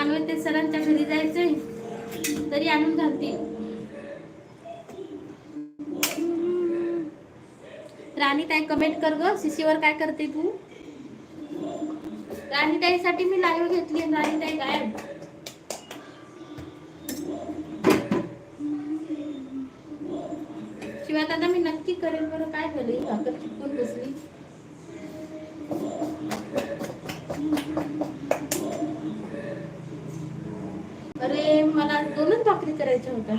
मानवते सरांच्या घरी जायचंय. तरी आणून घालतील. राणी ताई कमेंट कर ग. सीसीवर काय करते तू? राणी ताईसाठी मी लाईव्ह घेतली राणी ताई गायब. शिवाय आता मी नक्की करेन बरं. काय झालं ही भाकर बसली. अरे मला दोनच भाकरी करायच्या होत्या.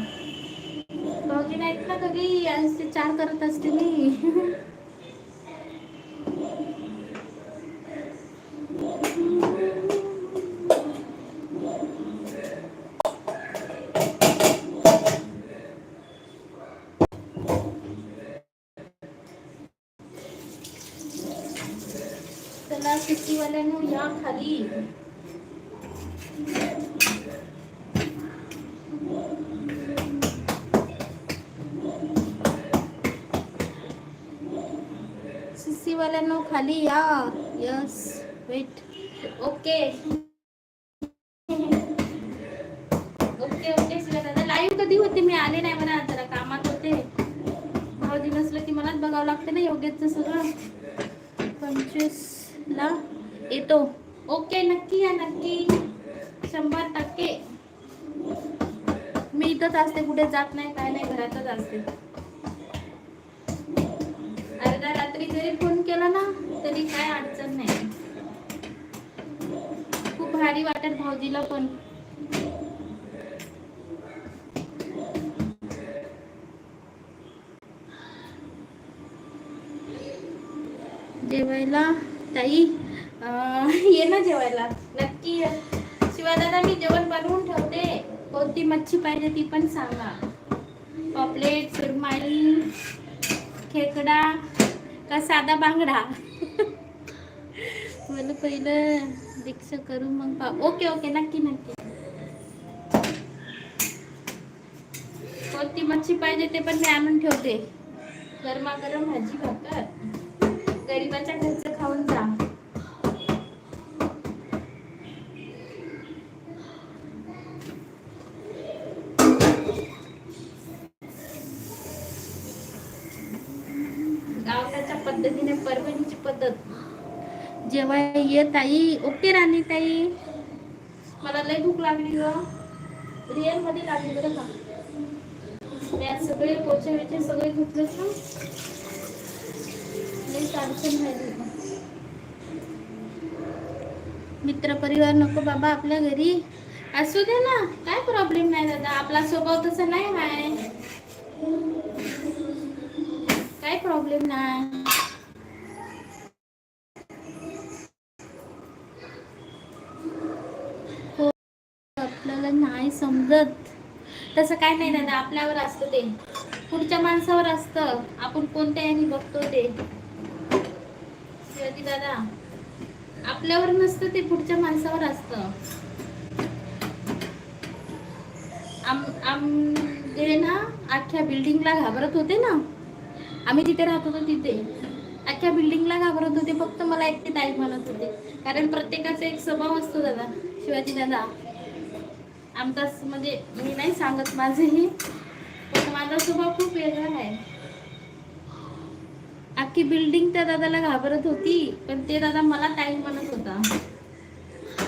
भाऊजी नाहीत ना कधी आज ते चार करत असते मी. चला शेतीवाल्यानं या खाली. सीसीवाल्यांनो खाली या. Yes wait okay okay okay दादा लाईव्ह कधी होते? मी आले नाही म्हणा जरा कामात होते. भाऊजी नसलं की मलाच बघावं लागते ना योग्यच सगळं. पंचवीस ला येतो. ओके नक्की या नक्की. शंभर टक्के. मी इथंच असते कुठे जात नाही काय नाही घरातच असते. अर्धा रात्री जरी फोन केला ना तरी काय अडचण नाही. खूप भारी वाटत भाऊजीला पण. जेवायला? ताई? अं, ये ना जेवायला. नक्की ये. शिवाय दादा मी जेवण बनवून ठेवते. कोणती मच्छी पाहिजे ती पण सांगा. पॉपलेट सुरमाई खेकडा का साधा बांगडा? मला पहिलं दीक्षा करू मग पा ओके ओके नक्की नक्की. कोणती मच्छी पाहिजे ते पण मी आणून ठेवते. गरमागरम भाजी भाकर. गरिबाच्या घरचं खाऊन जा. पद्धतीने परभणीची पद्धत. जेव्हा ये ताई ओके राणी ताई. मला लय भूक लागली हो. ग रिअलमध्ये लागली बरं का. मी आज सगळे पोचे विचे सगळे घेतले ना. लई अडचण राहिली हो. मित्र परिवार नको बाबा आपल्या घरी. असू दे ना काय प्रॉब्लेम नाही दादा. आपला स्वभाव तसा नाही आहे. काय प्रॉब्लेम नाही हो आपल्याला नाही समजत. तसं काय नाही दादा आपल्यावर असतं ते. पुढच्या माणसावर असतं. आपण कोणत्या याने बघतो ते? शिवाजी दादा आपल्यावर नसतं ते पुढच्या माणसावर असतं. आम आम ना अख्ख्या बिल्डिंगला घाबरत होते ना? आम्ही जिथे राहत होतो तिथे. अख्ख्या बिल्डिंगला घाबरत होते फक्त मला एकटे ताई म्हणत होते. कारण प्रत्येकाचा एक स्वभाव असतो दादा शिवाजी दादा. आमचा म्हणजे मी नाही सांगत माझेही पण माझा स्वभाव खूप वेगळा आहे. अख्खी बिल्डिंग त्या दादाला घाबरत होती पण ते दादा मला ताई म्हणत होता.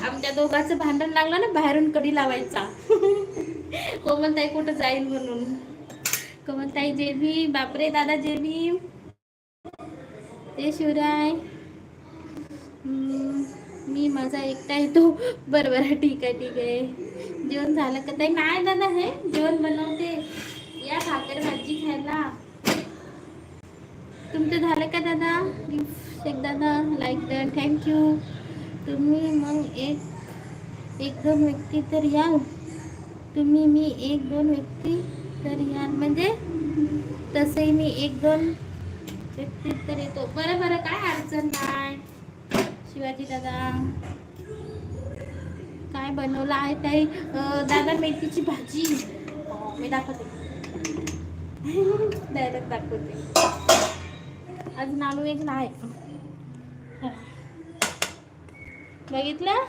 आमच्या दोघांचं भांडण लागलं ना बाहेरून कडी लावायचा. कोमलताई कुठं जाईल म्हणून. कोमलताई जेबी बापरे दादा जेबी ते शिवराय. मी माझा एकटा येतो. बरं बरं ठीक आहे ठीक आहे. जेवण झालं का? ताई नाही दादा हे जेवण बनवते. या भाकर भाजी खायला. तुमचं झालं का दादा? शेख दादा लाईक द थँक्यू तुम्ही मग एक एक दोन व्यक्ती तर याल. तुम्ही मी एक दोन व्यक्ती तर याल. म्हणजे तसंही मी एक दोन व्यक्ती तर येतो. बरं बरं काय अडचण नाही शिवाजी दादा. काय बनवलं आहे ते? दादा मेथीची भाजी. हो, मी दाखवते. डायरेक्ट दाखवते. अजून आलू एक आहे बघितलं?